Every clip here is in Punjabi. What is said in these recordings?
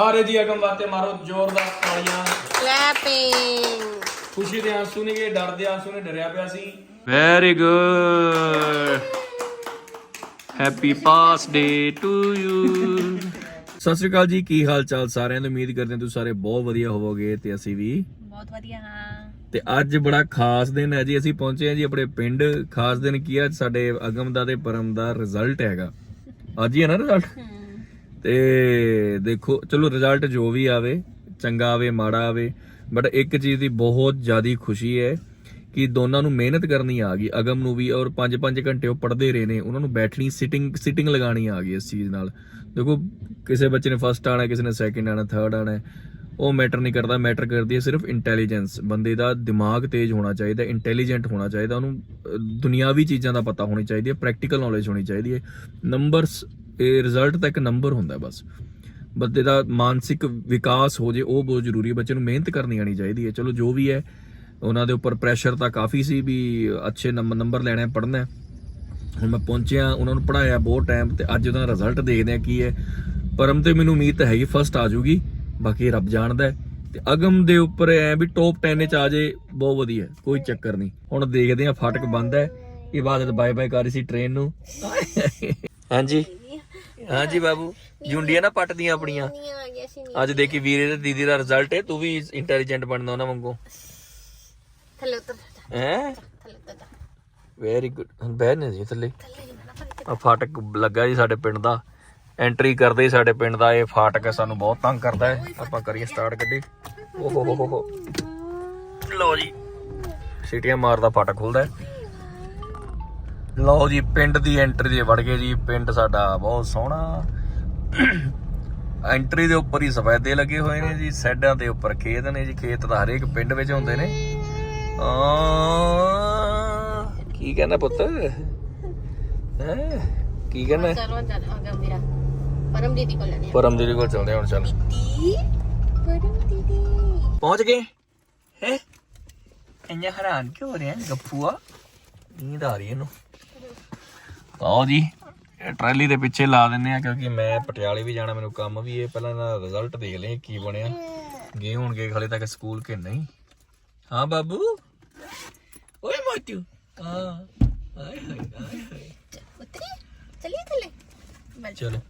ਸਾਰੇ ਜੀ ਅਗਮ ਵਾਤੇ ਮਾਰੋ ਜ਼ੋਰਦਾਰ ਤਾੜੀਆਂ। ਕਲੈਪਿੰਗ ਖੁਸ਼ੀ ਦੇ ਆਂਸੂ ਨੇ ਡਰ ਦੇ ਆਂਸੂ ਨੇ ਡਰਿਆ ਪਿਆ ਸੀ। Very good happy birthday to you ਸਤਿ ਸ਼੍ਰੀ ਅਕਾਲ ਜੀ ਕੀ ਹਾਲ ਚਾਲ ਸਾਰਿਆਂ ਦੀ ਉਮੀਦ ਕਰਦੇ ਹਾਂ ਤੁਸੀਂ ਸਾਰੇ ਬਹੁਤ ਵਧੀਆ ਹੋਵੋਗੇ ਤੇ ਅਸੀਂ ਵੀ। ਬਹੁਤ ਵਧੀਆ ਹਾਂ। ਤੇ ਅੱਜ ਬੜਾ ਖਾਸ ਦਿਨ ਹੈ ਜੀ ਅਸੀਂ ਪਹੁੰਚੇ ਹਾਂ ਜੀ ਆਪਣੇ ਪਿੰਡ। ਖਾਸ ਦਿਨ ਕੀ ਹੈ? ਅੱਜ ਸਾਡੇ ਅਗਮ ਦਾ ਤੇ ਪਰਮ ਦਾ ਰਿਜ਼ਲਟ ਹੈਗਾ। ਅੱਜ ਹੀ ਹੈ ਨਾ ਰਿਜ਼ਲਟ ਤੇ ਦੇਖੋ ਚਲੋ ਰਿਜ਼ਲਟ ਜੋ ਵੀ ਆਵੇ ਚੰਗਾ ਆਵੇ ਮਾੜਾ ਆਵੇ ਬਟ ਇੱਕ ਚੀਜ਼ ਦੀ ਬਹੁਤ ਜ਼ਿਆਦੀ ਖੁਸ਼ੀ ਹੈ ਕਿ ਦੋਨਾਂ ਨੂੰ ਮਿਹਨਤ ਕਰਨੀ ਆ ਗਈ ਅਗਮ ਨੂੰ ਵੀ ਔਰ 5-5 ਘੰਟੇ ਉਹ ਪੜ੍ਹਦੇ ਰਹੇ ਨੇ ਉਹਨਾਂ ਨੂੰ ਬੈਠਣੀ ਸਿਟਿੰਗ ਸਿਟਿੰਗ ਲਗਾਣੀ ਆ ਗਈ ਇਸ ਚੀਜ਼ ਨਾਲ। ਦੇਖੋ ਕਿਸੇ ਬੱਚੇ ਨੇ ਫਸਟ ਆਣਾ ਕਿਸੇ ਨੇ ਸੈਕਿੰਡ ਆਣਾ ਥਰਡ ਆਣਾ ਉਹ ਮੈਟਰ ਨਹੀਂ ਕਰਦਾ ਮੈਟਰ ਕਰਦੀ ਹੈ ਸਿਰਫ ਇੰਟੈਲੀਜੈਂਸ ਬੰਦੇ ਦਾ ਦਿਮਾਗ ਤੇਜ਼ ਹੋਣਾ ਚਾਹੀਦਾ ਇੰਟੈਲੀਜੈਂਟ ਹੋਣਾ ਚਾਹੀਦਾ ਉਹਨੂੰ ਅਹ, ਦੁਨਿਆਵੀ ਚੀਜ਼ਾਂ ਦਾ ਪਤਾ ਹੋਣੀ ਚਾਹੀਦੀ ਹੈ ਪ੍ਰੈਕਟੀਕਲ ਨੌਲੇਜ ਹੋਣੀ ਚਾਹੀਦੀ ਹੈ। ਨੰਬਰਸ ਇਹ ਰਿਜ਼ਲਟ ਤਾਂ ਇੱਕ ਨੰਬਰ ਹੁੰਦਾ ਬਸ। ਬੰਦੇ ਦਾ ਮਾਨਸਿਕ ਵਿਕਾਸ ਹੋ ਜੇ, ਉਹ ਬਹੁਤ ਜ਼ਰੂਰੀ ਹੈ। ਬੱਚੇ ਨੂੰ ਮਿਹਨਤ ਕਰਨੀ ਆਣੀ ਚਾਹੀਦੀ ਹੈ। ਚਲੋ, ਜੋ ਵੀ ਹੈ, ਉਹਨਾਂ ਦੇ ਉੱਪਰ ਪ੍ਰੈਸ਼ਰ ਤਾਂ ਕਾਫੀ ਸੀ ਵੀ ਅੱਛੇ ਨੰਬਰ ਲੈਣੇ ਪੜ੍ਹਨਾ ਹੁਣ ਮੈਂ ਪਹੁੰਚਿਆ ਉਹਨਾਂ ਨੂੰ ਪੜਾਇਆ ਬਹੁਤ ਟਾਈਮ ਤੇ ਅੱਜ ਉਹਦਾ ਰਿਜ਼ਲਟ ਦੇਖਦੇ ਆ ਕੀ ਹੈ। ਪਰਮ ਤੇ ਮੈਨੂੰ ਉਮੀਦ ਤਾਂ ਹੈਗੀ ਫਸਟ ਆ ਜੂਗੀ ਬਾਕੀ ਰੱਬ ਜਾਣਦਾ ਹੈ। ਤੇ ਅਗਮ ਦੇ ਉੱਪਰ ਐ ਵੀ ਟੌਪ 10 ਵਿੱਚ ਆ ਜੇ, ਬਹੁਤ ਵਧੀਆ ਕੋਈ ਚੱਕਰ ਨਹੀਂ। ਹੁਣ ਦੇਖਦੇ ਆ ਫਾਟਕ ਬੰਦ ਹੈ। ਇਬਾਦਤ ਬਾਏ ਬਾਏ ਕਰ ਰਹੀ ਸੀ ਟ੍ਰੇਨ ਨੂੰ। ਹਾਂਜੀ। ਹਾਂਜੀ ਬਾਬੂ ਜੁੰਡੀਆਂ ਨਾ ਪੱਟਦੀਆਂ ਆਪਣੀਆਂ। ਨਹੀਂ ਆ ਗਿਆ ਸੀ ਅੱਜ ਦੇਖੀ ਵੀਰੇ ਤੇ ਦੀਦੀ ਦਾ ਰਿਜ਼ਲਟ ਹੈ ਤੂੰ ਵੀ ਇੰਟੈਲੀਜੈਂਟ ਬਣਨਾ ਉਹਨਾਂ ਵਾਂਗੂ। ਥੱਲੇ ਉਤਰ ਹੈ? ਥੱਲੇ ਉਤਰ ਵੈਰੀ ਗੁੱਡ ਹੁਣ ਬਹਿ ਨਹੀਂ ਜੀ ਥੱਲੇ ਆ ਫਾਟਕ ਲੱਗਾ ਜੀ ਸਾਡੇ ਪਿੰਡ ਦਾ। ਐਂਟਰੀ ਕਰਦੇ ਹੀ ਸਾਡੇ ਪਿੰਡ ਦਾ ਇਹ ਫਾਟਕ ਸਾਨੂੰ ਬਹੁਤ ਤੰਗ ਕਰਦਾ ਹੈ। ਆਪਾਂ ਕਰੀਏ ਸਟਾਰਟ ਗੱਡੀ। ਓਹੋ ਹੋ ਹੋ ਹੋ। ਲਓ ਜੀ। ਸੀਟੀਆਂ ਮਾਰਦਾ ਫਾਟਕ ਖੁੱਲਦਾ ਹੈ। ਲਓ ਜੀ ਪਿੰਡ ਦੀ ਐਂਟਰੀ ਦੇ ਵੜ ਗਏ ਜੀ ਪਿੰਡ ਸਾਡਾ ਬਹੁਤ ਸੋਹਣਾ। ਐਂਟਰੀ ਦੇ ਉੱਪਰ ਹੀ ਸਫੈਦੇ ਲੱਗੇ ਹੋਏ ਨੇ ਜੀ ਸਾਈਡਾਂ ਦੇ ਉੱਪਰ ਖੇਤ ਨੇ ਜੀ ਖੇਤ ਤਾਂ ਹਰੇਕ ਪਿੰਡ ਵਿੱਚ ਹੁੰਦੇ ਨੇ। ਆ ਕੀ ਕਹਿੰਦਾ ਪੁੱਤ? ਹੈ ਕੀ ਕਹਿੰਦਾ? ਚੱਲ ਪਰਮ ਦੀਦੀ ਕੋਲ ਲੈਣੇ ਪਰਮ ਦੀਦੀ ਕੋਲ ਚੱਲਦੇ ਹਾਂ ਹੁਣ ਚੱਲ। ਦੀ ਪਰਮ ਦੀਦੀ ਪਹੁੰਚ ਗਏ? ਹੈ? ਇੰਨਾ ਹੈਰਾਨ ਕਿਉਂ ਹੋ ਰਿਹਾ ਗੱਪੂਆ? ਨੀਂਦ ਆ ਰਹੀ ਇਹਨੂੰ। ਆਓ ਜੀ ਟਰਾਲੀ ਦੇ ਪਿੱਛੇ ਲਾ ਦਿੰਨੇ ਆ ਕਿਉਂਕਿ ਮੈਂ ਪਟਿਆਲੇ ਵੀ ਜਾਣਾ ਮੈਨੂੰ ਕੰਮ ਵੀ ਇਹ ਪਹਿਲਾਂ ਦਾ ਰਿਜ਼ਲਟ ਦੇਖ ਲਈਏ ਕੀ ਬਣਿਆ। ਗਏ ਹੋਣਗੇ ਹਲੇ ਤੱਕ ਸਕੂਲ ਕਿ ਨਹੀਂ? ਹਾਂ ਬਾਬੂ? ਓਏ ਮੋਟੂ ਹਾਂ ਹਾਏ ਹਾਏ ਹਾਏ। ਉਤਰੀ ਚਲਿਏ ਥੱਲੇ। ਚਲੋ।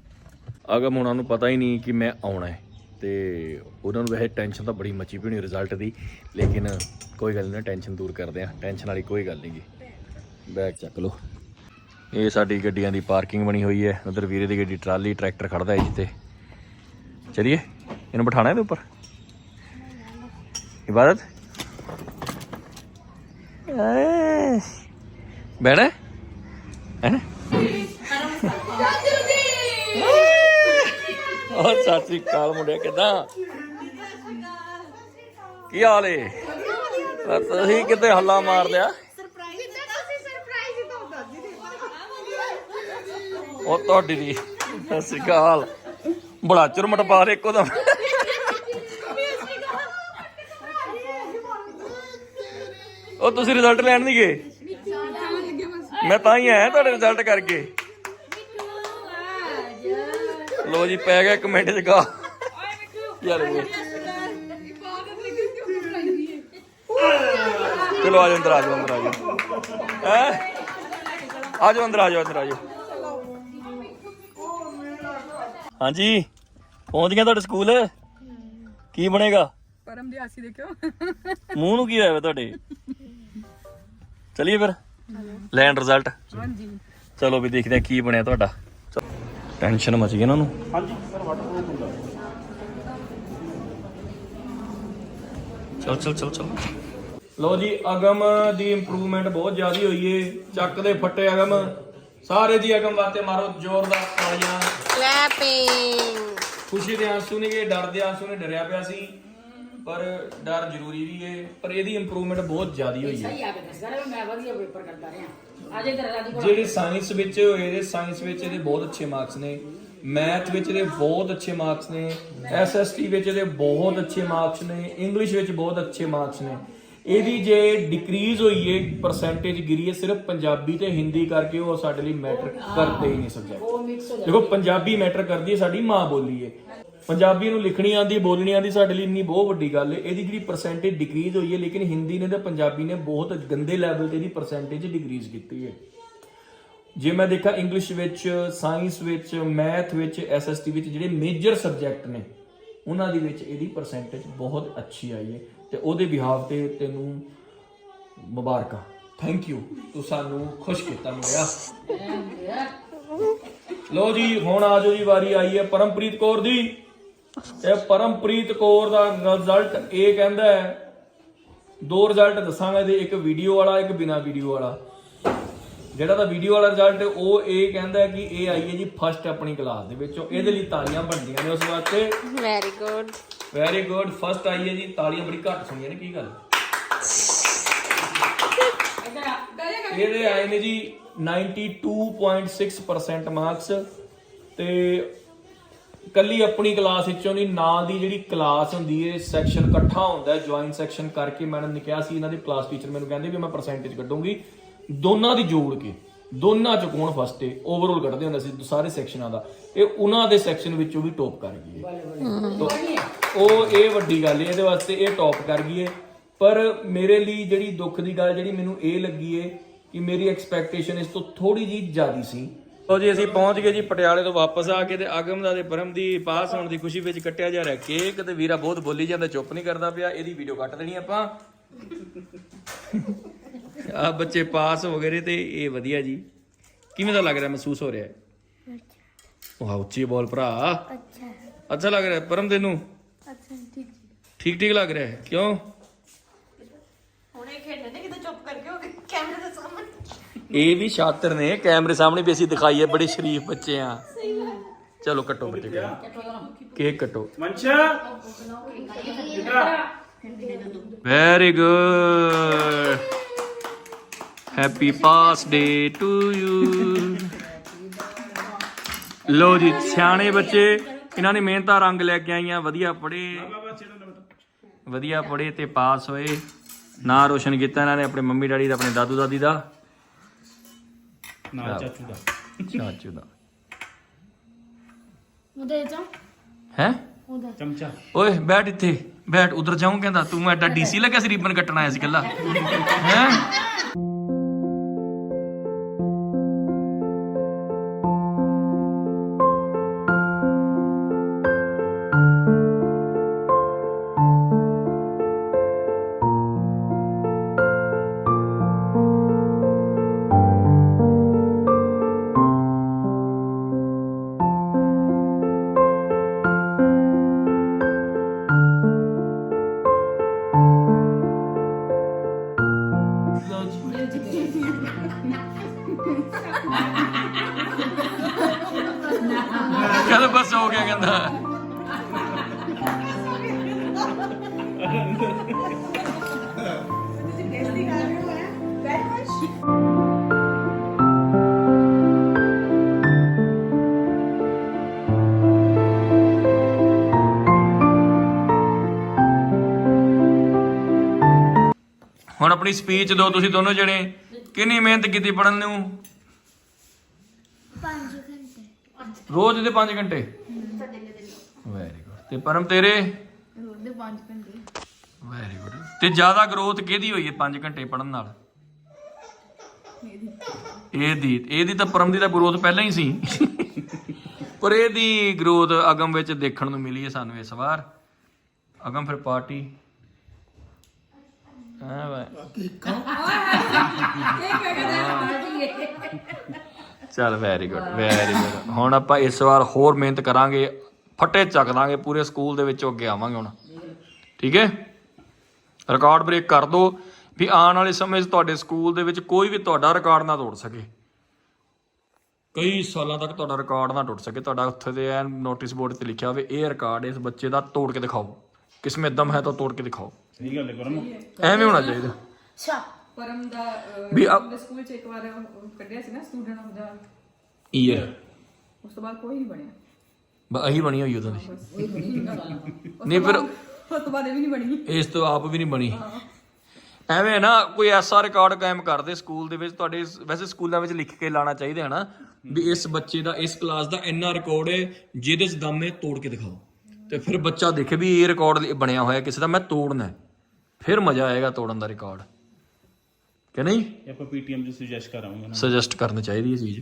ਅਗਮ ਉਹਨਾਂ ਨੂੰ ਪਤਾ ਹੀ ਨਹੀਂ ਕਿ ਮੈਂ ਆਉਣਾ ਹੈ ਤੇ ਉਹਨਾਂ ਨੂੰ ਵੈਸੇ ਟੈਨਸ਼ਨ ਤਾਂ ਬੜੀ ਮੱਚੀ ਪਈ ਹੋਣੀ ਰਿਜ਼ਲਟ ਦੀ ਲੇਕਿਨ ਕੋਈ ਗੱਲ ਨਹੀਂ ਟੈਨਸ਼ਨ ਦੂਰ ਕਰਦੇ ਆ ਟੈਨਸ਼ਨ ਵਾਲੀ ਕੋਈ ਗੱਲ ਨਹੀਂਗੀ ਬੈਗ ਚੱਕ ਲਓ। ਇਹ ਸਾਡੀ ਗੱਡੀਆਂ ਦੀ ਪਾਰਕਿੰਗ ਬਣੀ ਹੋਈ ਹੈ। ਉਧਰ ਵੀਰੇ ਦੀ ਗੱਡੀ ਟਰਾਲੀ ਟਰੈਕਟਰ ਖੜਦਾ ਹੈ ਜਿੱਤੇ ਚਲਿਏ ਇਹਨੂੰ ਬਿਠਾਣਾ ਇਹਦੇ ਉੱਪਰ? ਇਬਾਦਤ। ਬੈਠਾ ਹੈ? ਨਾ? ਹੋਰ ਸਤਿ ਸ੍ਰੀ ਅਕਾਲ ਮੁੰਡੇ ਕਿਦਾਂ? ਕੀ ਹਾਲ ਏ? ਤੁਸੀਂ ਕਿਤੇ ਹੱਲਾ ਮਾਰ ਲਿਆ ਉਹ ਤੁਹਾਡੀ ਦੀ ਸਤਿ ਸ੍ਰੀ ਅਕਾਲ। ਬੜਾ ਚੁਰਮਟ ਪਾ ਰੇ ਇੱਕੋ ਦਮ। ਉਹ ਤੁਸੀਂ ਰਿਜ਼ਲਟ ਲੈਣ ਨਹੀਂ ਗਏ? ਮੈਂ ਤਾਂ ਹੀ ਆਇਆ ਤੁਹਾਡੇ ਰਿਜ਼ਲਟ ਕਰਕੇ। ਲੋ ਜੀ, ਪੈ ਗਿਆ ਇੱਕ ਮਿੰਟ ਚ ਗਾ ਯਾਰ ਚਲੋ ਆ ਜਾਓ ਅੰਦਰ, ਆ ਜਾਓ, ਅੰਦਰ ਆ ਜਾਓ। ਹੈ? ਆ ਜਾਓ, ਅੰਦਰ ਆ ਜਾਓ, ਅੰਦਰ ਆ ਜਾਓ। ਹਾਂਜੀ ਪਹੁੰਚ ਗਿਆ ਤੁਹਾਡੇ ਸਕੂਲ? ਕੀ ਬਣੇਗਾ? ਪਰਮ ਦੀ ਆਸੀ ਦੇਖਿਓ। ਮੂੰਹ ਨੂੰ ਕੀ ਹੋਇਆ ਵਾ ਤੁਹਾਡੇ? ਚਲਿਏ ਫਿਰ। ਲੈਂਡ ਰਿਜ਼ਲਟ ਹਾਂਜੀ। ਚਲੋ ਵੀ ਦੇਖਦੇ ਆ ਕੀ ਬਣਿਆ ਤੁਹਾਡਾ। ਟੈਨਸ਼ਨ ਮਚ ਗਈ ਇਹਨਾਂ ਨੂੰ ਚਲ ਚਲ ਚਲ ਚਲ। ਲੋ ਜੀ ਅਗਮ ਦੀ ਇੰਪਰੂਵਮੈਂਟ ਬਹੁਤ ਜ਼ਿਆਦੀ ਹੋਈ ਏ। ਚੱਕ ਦੇ ਫੱਟੇ ਅਗਮ। ਸਾਰੇ ਜੀ ਅਗਮ ਵਾਸਤੇ ਮਾਰੋ ਜ਼ੋਰਦਾਰ ਤਾੜੀਆਂ। ਕਲੈਪਿੰਗ ਖੁਸ਼ੀ ਦੇ ਆਂਸੂ ਨੇ ਡਰ ਦੇ ਆਂਸੂ ਨੇ ਡਰਿਆ ਪਿਆ ਸੀ। ਪਰ ਡਰ ਜ਼ਰੂਰੀ ਵੀ ਏ ਪਰ ਇਹਦੀ ਇੰਪਰੂਵਮੈਂਟ ਬਹੁਤ ਜ਼ਿਆਦੀ ਹੋਈ ਏ ਜਿਹੜੇ ਸਾਇੰਸ ਵਿੱਚ ਇਹਦੇ ਸਾਇੰਸ ਵਿੱਚ ਇਹਦੇ ਬਹੁਤ ਅੱਛੇ ਮਾਰਕਸ ਨੇ। ਮੈਥ ਵਿੱਚ ਇਹਦੇ ਬਹੁਤ ਅੱਛੇ ਮਾਰਕਸ ਨੇ। ਐਸਐਸਟੀ ਵਿੱਚ ਇਹਦੇ ਬਹੁਤ ਅੱਛੇ ਮਾਰਕਸ ਨੇ। ਇੰਗਲਿਸ਼ ਵਿੱਚ ਬਹੁਤ ਅੱਛੇ ਮਾਰਕਸ ਨੇ। ਇਹਦੀ ਜੇ ਡਿਕਰੀਜ਼ ਹੋਈ ਏ ਪਰਸੈਂਟੇਜ ਗਿਰੀ ਏ ਸਿਰਫ ਪੰਜਾਬੀ ਤੇ ਹਿੰਦੀ ਕਰਕੇ ਉਹ ਸਾਡੇ ਲਈ ਮੈਟਰ ਕਰਦੇ ਹੀ ਨਹੀਂ ਸਬਜੈਕਟ ਦੇਖੋ ਪੰਜਾਬੀ ਮੈਟਰ ਕਰਦੀ ਹੈ ਸਾਡੀ ਮਾਂ ਬੋਲੀ ਏ ਪੰਜਾਬੀ ਨੂੰ ਲਿਖਣੀ ਆਂਦੀ ਬੋਲਣੀ ਆਂਦੀ ਸਾਡੇ ਲਈ ਇੰਨੀ ਬਹੁਤ ਵੱਡੀ ਗੱਲ ਹੈ। ਇਹਦੀ ਜਿਹੜੀ ਪਰਸੈਂਟੇਜ ਡਿਕਰੀਜ਼ ਹੋਈ ਹੈ ਲੇਕਿਨ ਹਿੰਦੀ ਨੇ ਤੇ ਪੰਜਾਬੀ ਨੇ ਬਹੁਤ ਗੰਦੇ ਲੈਵਲ ਤੇ ਇਹਦੀ ਪਰਸੈਂਟੇਜ ਡਿਕਰੀਜ਼ ਕੀਤੀ ਹੈ। ਜੇ ਮੈਂ ਦੇਖਾਂ ਇੰਗਲਿਸ਼ ਵਿੱਚ ਸਾਇੰਸ ਵਿੱਚ ਮੈਥ ਵਿੱਚ ਐਸਐਸਟੀ ਵਿੱਚ ਜਿਹੜੇ ਮੇਜਰ ਸਬਜੈਕਟ ਨੇ ਉਹਨਾਂ ਦੇ ਵਿੱਚ ਇਹਦੀ ਪਰਸੈਂਟੇਜ ਬਹੁਤ ਅੱਛੀ ਆਈ ਹੈ। ਤੇ ਉਹਦੇ ਬਿਹਾਵ ਤੇ ਤੈਨੂੰ ਮੁਬਾਰਕਾਂ। ਥੈਂਕ ਯੂ ਤੂੰ ਸਾਨੂੰ ਖੁਸ਼ ਕੀਤਾ ਮੁੰਡਿਆ। ਲੋ ਜੀ, ਹੁਣ ਆਜੋ ਜੀ, ਵਾਰੀ ਆਈ ਹੈ ਪਰਮਪ੍ਰੀਤ ਕੌਰ ਦੀ। ਇਹ ਪਰਮਪ੍ਰੀਤ ਕੌਰ ਦਾ ਰਿਜ਼ਲਟ ਇਹ ਕਹਿੰਦਾ ਹੈ। ਦੋ ਰਿਜ਼ਲਟ ਦੱਸਾਂਗਾ ਇਹਦੇ ਇੱਕ ਵੀਡੀਓ ਵਾਲਾ, ਇੱਕ ਬਿਨਾ ਵੀਡੀਓ ਵਾਲਾ। ਜਿਹੜਾ ਤਾਂ ਵੀਡੀਓ ਵਾਲਾ ਰਿਜ਼ਲਟ ਉਹ ਇਹ ਕਹਿੰਦਾ ਕਿ ਇਹ ਆਈ ਹੈ ਜੀ ਫਸਟ ਆਪਣੀ ਕਲਾਸ ਦੇ ਵਿੱਚੋਂ। ਇਹਦੇ ਲਈ ਤਾਲੀਆਂ ਬਣਦੀਆਂ ਨੇ ਉਸ ਵਾਸਤੇ। Very good very good first ਆਈ ਹੈ ਜੀ ਤਾਲੀਆਂ ਬੜੀ ਘੱਟ ਸੁਣੀਆਂ ਨੇ ਕੀ ਗੱਲ? ਇਹਦੇ ਆਏ ਨੇ ਜੀ 92.6% ਮਾਰਕਸ ਤੇ ਕੱਲੀ ਆਪਣੀ ਕਲਾਸ ਵਿੱਚੋਂ ਨਹੀਂ ਨਾਂ ਦੀ ਜਿਹੜੀ ਕਲਾਸ ਹੁੰਦੀ ਹੈ ਸੈਕਸ਼ਨ ਇਕੱਠਾ ਹੁੰਦਾ ਹੈ ਜੁਆਇਨ ਸੈਕਸ਼ਨ ਕਰਕੇ। ਮੈਡਮ ਨੇ ਕਿਹਾ ਸੀ ਇਹਨਾਂ ਦੇ ਕਲਾਸ ਟੀਚਰ ਮੈਨੂੰ ਕਹਿੰਦੇ ਵੀ ਮੈਂ ਪਰਸੈਂਟੇਜ ਕੱਢੂੰਗੀ। ਦੋਨਾਂ ਦੀ ਜੋੜ ਕੇ ਦੋਨਾਂ ਚ ਕੌਣ ਫਸਟ ਹੈ ਓਵਰਆਲ ਕੱਢਦੇ ਹੁੰਦੇ ਸੀ ਸਾਰੇ ਸੈਕਸ਼ਨਾਂ ਦਾ। ਇਹ ਉਹਨਾਂ ਦੇ ਸੈਕਸ਼ਨ ਵਿੱਚੋਂ ਵੀ ਟੌਪ ਕਰ ਗਈ ਹੈ। ਉਹ ਇਹ ਵੱਡੀ ਗੱਲ ਹੈ ਇਹਦੇ ਵਾਸਤੇ ਇਹ ਟੌਪ ਕਰ ਗਈ ਹੈ ਪਰ ਮੇਰੇ ਲਈ ਜਿਹੜੀ ਦੁੱਖ ਦੀ ਗੱਲ ਜਿਹੜੀ ਮੈਨੂੰ ਇਹ ਲੱਗੀ ਹੈ ਕਿ ਮੇਰੀ ਐਕਸਪੈਕਟੇਸ਼ਨ ਇਸ ਤੋਂ ਥੋੜੀ ਜੀ ਜ਼ਿਆਦੀ ਸੀ। ਲੋ ਜੀ ਅਸੀਂ ਪਹੁੰਚ ਗਏ ਜੀ ਪਟਿਆਲੇ ਤੋਂ ਵਾਪਸ ਆ ਕੇ ਤੇ ਆਗਮ ਦਾ ਤੇ ਪਰਮ ਦੀ ਪਾਸ ਹੋਣ ਦੀ ਖੁਸ਼ੀ ਵਿੱਚ ਕੱਟਿਆ ਜਾ ਰਿਹਾ। ਕੇਕ ਤੇ ਵੀਰਾ ਬਹੁਤ ਬੋਲੀ ਜਾਂਦਾ ਚੁੱਪ ਨਹੀਂ ਕਰਦਾ ਪਿਆ ਇਹਦੀ ਵੀਡੀਓ ਕੱਟ ਦੇਣੀ ਆਪਾਂ। ਆ ਬੱਚੇ ਪਾਸ ਹੋ ਗਏ ਨੇ ਤੇ ਇਹ ਵਧੀਆ ਜੀ। ਕਿਵੇਂ ਦਾ ਲੱਗ ਰਿਹਾ ਮਹਿਸੂਸ ਹੋ ਰਿਹਾ ਹੈ? ਵਾਹ ਉੱਚੀ ਬੋਲ ਭਰਾ। ਅੱਛਾ। ਅੱਛਾ ਲੱਗ ਰਿਹਾ ਹੈ। ਪਰਮ ਤੈਨੂੰ? ਅੱਛਾ ਠੀਕ ਠੀਕ ਠੀਕ ਲੱਗ ਰਿਹਾ ਹੈ। ਕਿਉਂ? ਹੁਣੇ ਖੇਡਣੇ ਨੇ ਕਿਤੇ ਚੁੱਪ ਕਰਕੇ ਹੋ ਗਏ ਕੈਮਰੇ ਦੇ ਸਾਹਮਣੇ। ਇਹ ਵੀ ਸ਼ਾਤਰ ਨੇ ਕੈਮਰੇ ਸਾਹਮਣੇ ਵੀ ਅਸੀਂ ਦਿਖਾਈਏ ਬੜੇ ਸ਼ਰੀਫ ਬੱਚੇ ਆ। ਚਲੋ ਕੱਟੋ ਬੱਚੇ ਕੇਕ ਕੱਟੋ। Very good happy birthday to you ਲੋ ਜੀ ਸਿਆਣੇ ਬੱਚੇ ਇਹਨਾਂ ਨੇ ਮਿਹਨਤਾਂ ਰੰਗ ਲੈ ਕੇ ਆਈਆਂ ਵਧੀਆ ਪੜ੍ਹੇ। ਵਧੀਆ ਪੜ੍ਹੇ ਤੇ ਪਾਸ ਹੋਏ। ਨਾਂ ਰੋਸ਼ਨ ਕੀਤਾ ਇਹਨਾਂ ਨੇ ਆਪਣੇ ਮੰਮੀ ਡੈਡੀ ਦਾ ਆਪਣੇ ਦਾਦੂ ਦਾਦੀ ਦਾ। ਨਾਲ ਚਾਚੂ ਦਾ। ਚਾਚੂ ਦਾ। ਉਹਦੇ ਚ ਹੈ? ਉਹਦਾ ਚਮਚਾ। ਓਏ ਬੈਠ ਇੱਥੇ। ਬੈਠ ਉਧਰ ਜਾਉਂ ਕਹਿੰਦਾ ਤੂੰ ਐਡਾ ਡੀਸੀ ਲੱਗਿਆ ਸੀ ਰੀਬਨ ਕੱਟਣ ਆਇਆ ਸੀ ਕੱਲਾ ਹੈ? ਹੁਣ ਆਪਣੀ ਸਪੀਚ ਦਿਓ ਤੁਸੀਂ ਦੋਨੋਂ ਜਣੇ। ਕਿੰਨੀ ਮਿਹਨਤ ਕੀਤੀ ਪੜਨ ਨੂੰ? 5 ਘੰਟੇ। ਰੋਜ਼ ਦੇ 5 ਘੰਟੇ? ਵੈਰੀ ਗੁੱਡ ਤੇ ਪਰਮ ਤੇਰੇ? ਰੋਜ਼ ਦੇ 5 ਘੰਟੇ। ਵੈਰੀ ਗੁੱਡ ਤੇ ਜ਼ਿਆਦਾ ਗਰੋਥ ਕਿਹਦੀ ਹੋਈ ਹੈ 5 ਘੰਟੇ ਪੜਨ ਨਾਲ? ਇਹਦੀ ਇਹਦੀ ਤਾਂ ਪਰਮ ਦੀ ਤਾਂ ਗਰੋਥ ਪਹਿਲਾਂ ਹੀ ਸੀ। ਪਰ ਇਹਦੀ ਗਰੋਥ ਅਗਮ ਵਿੱਚ ਦੇਖਣ ਨੂੰ ਮਿਲੀ ਹੈ ਸਾਨੂੰ ਇਸ ਵਾਰ। ਅਗਮ ਫਿਰ ਪਾਰਟੀ ਹਾਂ ਚਲ ਵੈਰੀ ਗੁੱਡ ਵੈਰੀ ਗੁੱਡ ਹੁਣ ਆਪਾਂ ਇਸ ਵਾਰ ਹੋਰ ਮਿਹਨਤ ਕਰਾਂਗੇ ਫੱਟੇ ਚੱਕ ਦਾਂਗੇ ਪੂਰੇ ਸਕੂਲ ਦੇ ਵਿੱਚੋਂ ਅੱਗੇ ਆਵਾਂਗੇ ਹੁਣ। ਠੀਕ ਹੈ? ਰਿਕਾਰਡ ਬ੍ਰੇਕ ਕਰ ਦਿਓ ਵੀ ਆਉਣ ਵਾਲੇ ਸਮੇਂ 'ਚ ਤੁਹਾਡੇ ਸਕੂਲ ਦੇ ਵਿੱਚ ਕੋਈ ਵੀ ਤੁਹਾਡਾ ਰਿਕਾਰਡ ਨਾ ਤੋੜ ਸਕੇ। ਕਈ ਸਾਲਾਂ ਤੱਕ ਤੁਹਾਡਾ ਰਿਕਾਰਡ ਨਾ ਟੁੱਟ ਸਕੇ। ਤੁਹਾਡਾ ਉੱਥੇ ਦੇ ਐਨ ਨੋਟਿਸ ਬੋਰਡ ਤੇ ਲਿਖਿਆ ਹੋਵੇ ਇਹ ਰਿਕਾਰਡ ਇਸ ਬੱਚੇ ਦਾ ਤੋੜ ਕੇ ਦਿਖਾਓ। ਕਿਸਮੇ ਦਮ ਹੈ ਤਾਂ ਤੋੜ ਕੇ ਦਿਖਾਓ। ਸਹੀ ਗੱਲ ਹੈ। ਕਰਮ ਐਵੇਂ ਹੋਣਾ ਚਾਹੀਦਾ। ਅੱਛਾ ਪਰਮ ਦਾ ਵੀ ਆ- ਉਹਦੇ ਸਕੂਲ ਚ ਇੱਕ ਵਾਰ ਉਹ ਕੱਢਿਆ ਸੀ ਨਾ ਸਟੂਡੈਂਟ ਆਫ ਦਾ ਈਅਰ ਉਸ ਤੋਂ ਬਾਅਦ ਕੋਈ ਨਹੀਂ ਬਣਿਆ। ਬਸ ਅਹੀ ਬਣੀ ਹੋਈ ਉਦੋਂ ਦੀ ਉਸ ਨਹੀਂ ਫਿਰ ਉਸ ਤੋਂ ਬਾਅਦ ਇਹ ਵੀ ਨਹੀਂ ਬਣੀ। ਇਸ ਤੋਂ ਆਪ ਵੀ ਨਹੀਂ ਬਣੀ। ਐਵੇਂ ਨਾ ਕੋਈ ਐਸਾ ਰਿਕਾਰਡ ਕਾਇਮ ਕਰਦੇ ਸਕੂਲ ਦੇ ਵਿੱਚ। ਤੁਹਾਡੇ ਇਸ- ਵੈਸੇ ਸਕੂਲਾਂ ਵਿੱਚ ਲਿਖ ਕੇ ਲਾਣਾ ਚਾਹੀਦਾ ਹੈ ਨਾ ਵੀ ਇਸ ਬੱਚੇ ਦਾ ਇਸ ਕਲਾਸ ਦਾ ਇੰਨਾ ਰਿਕਾਰਡ ਹੈ ਜਿਹਦੇ ਚ ਦਮ ਹੈ ਤੋੜ ਕੇ ਦਿਖਾਓ। ਤੇ ਫਿਰ ਬੱਚਾ ਦੇਖੇ ਵੀ ਇਹ ਰਿਕਾਰਡ ਬਣਿਆ ਹੋਇਆ ਕਿਸੇ ਦਾ ਮੈਂ ਤੋੜਨਾ ਹੈ। ਫਿਰ ਮਜ਼ਾ ਆਏਗਾ ਤੋੜਨ ਦਾ ਰਿਕਾਰਡ ਕਿ ਨਹੀਂ? ਇਹ ਆਪਾਂ ਪੀਟੀਐਮ ਚ ਸੁਜੈਸਟ ਕਰਾਂਗੇ ਨਾ। ਸੁਜੈਸਟ ਕਰਨੀ ਚਾਹੀਦੀ ਹੈ ਚੀਜ਼।